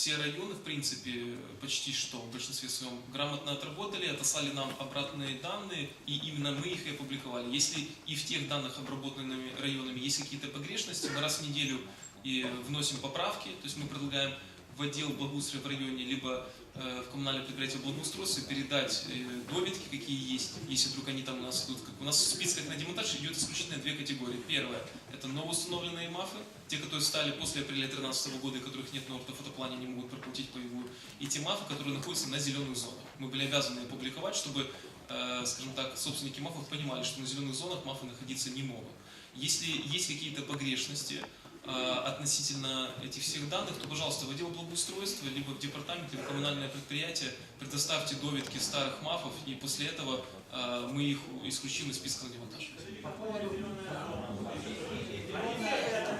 все районы, в принципе, почти что в большинстве своем грамотно отработали, отослали нам обратные данные, и именно мы их и опубликовали. Если и в тех данных, обработанными районами, есть какие-то погрешности, мы раз в неделю и вносим поправки, то есть мы предлагаем в отдел благоустройства в районе, либо в коммунальное предприятие благоустройства передать э, доведки, какие есть, если вдруг они там у нас идут. У нас в списках на демонтаж идет исключительно две категории. Первое – это новоустановленные МАФы, те, которые стали после апреля 2013 года, и которых нет на ортофотоплане, не могут проплатить боевую, и те МАФы, которые находятся на зеленых зонах. Мы были обязаны опубликовать, чтобы, э, скажем так, собственники МАФов понимали, что на зеленых зонах МАФы находиться не могут. Если есть какие-то погрешности, э, относительно этих всех данных, то, пожалуйста, в отдел благоустройства, либо в департамент, либо в коммунальное предприятие предоставьте доведки старых МАФов, и после этого э, мы их исключим из списка на демонтаж.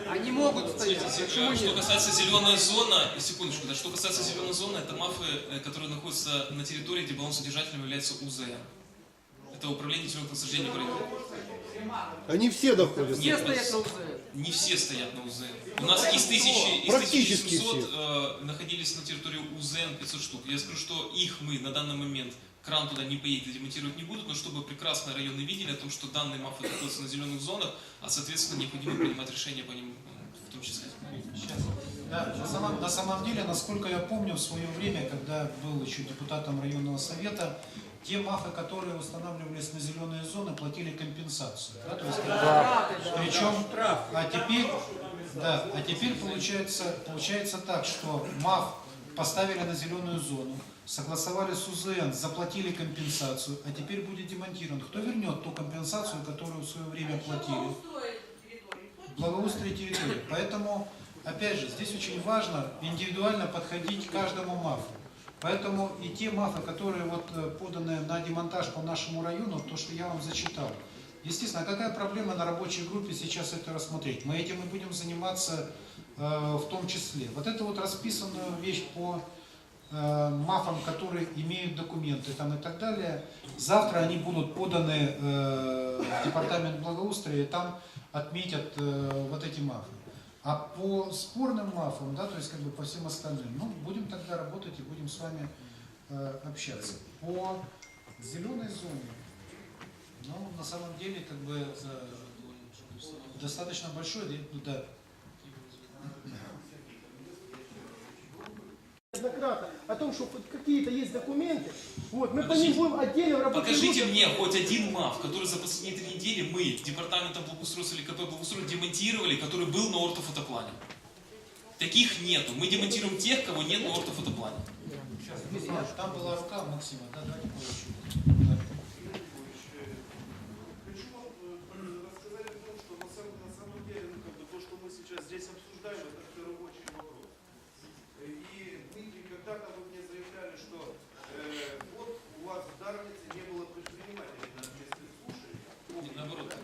Они могут стоять. Почему э, Что нет? касается зеленой зоны, секундочку, да, что касается зеленой зоны, это мафы, э, которые находятся на территории, где балансодержателем является УЗН. Это управление зеленых насаждений Украины. Они все доходят. Все стоят на УЗ. Не все стоят на УЗН. У нас из тысячи, из Практически 1700 э, находились на территории УЗН 500 штук. Я скажу, что их мы на данный момент кран туда не поедет демонтировать не будут, но чтобы прекрасно районы видели о том, что данные мафы находятся на зеленых зонах, а соответственно необходимо принимать решения по ним э, в том числе. Да, на, самом, на самом деле, насколько я помню, в свое время, когда был еще депутатом районного совета, те мафы, которые устанавливались на зеленые зоны, платили компенсацию. Да, то есть, причем, а теперь, да, а теперь получается, получается так, что МАФ поставили на зеленую зону, согласовали с УЗН, заплатили компенсацию, а теперь будет демонтирован. Кто вернет ту компенсацию, которую в свое время платили? благоустрие территории. Поэтому, опять же, здесь очень важно индивидуально подходить к каждому МАФу. Поэтому и те МАФы, которые вот э, поданы на демонтаж по нашему району, то, что я вам зачитал, естественно, а какая проблема на рабочей группе сейчас это рассмотреть? Мы этим и будем заниматься э, в том числе. Вот это вот расписанную вещь по э, МАФам, которые имеют документы там и так далее, завтра они будут поданы э, в департамент благоустрия, и там отметят э, вот эти мафы. А по спорным мафам, да, то есть как бы по всем остальным, ну, будем тогда работать и будем с вами э, общаться. По зеленой зоне, ну, на самом деле, как бы э, достаточно большой, да, да, неоднократно о том, что какие-то есть документы, вот, мы по Подождите. ним будем отдельно в рабочей Покажите группе- мне хоть один МАФ, который за последние три недели мы, департаментом благоустройства или КП благоустройства, демонтировали, который был на ортофотоплане. Таких нету. Мы демонтируем тех, кого нет на ортофотоплане. там была рука Максима, да, давайте получим. Да. Хочу вам э, рассказать о том, что на самом, на самом деле, ну, как бы, то, что мы сейчас здесь обсуждаем, это все рабочий вопрос. Э, И, Дмитрий, когда-то вы мне заявляли, что э, вот у вас в Дарнице не было предпринимателей на общественных Помните, Наоборот,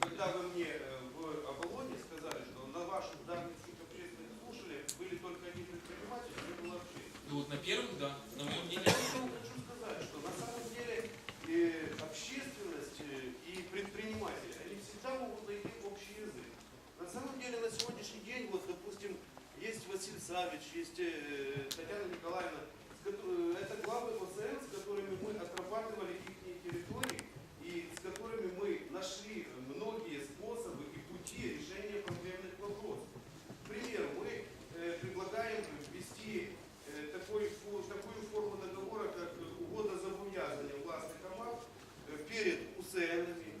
когда, вы мне э, в Оболоне сказали, что на ваших дарницких общественных слушаниях были только одни предприниматели, не было общественных. Ну вот на первых, да, на моем мнении. Я вам хочу сказать, что на самом деле э, общественность э, и предприниматели, они всегда могут найти общий язык. На самом деле на сегодняшний день, вот допустим, есть Василий Савич, есть э, Татьяна Николаевна, с ко- э, это главы ОСН, с которыми мы отрабатывали их территории и с которыми мы нашли многие способы и пути решения проблемных вопросов. К примеру, мы э, предлагаем ввести э, такой, фо- такую форму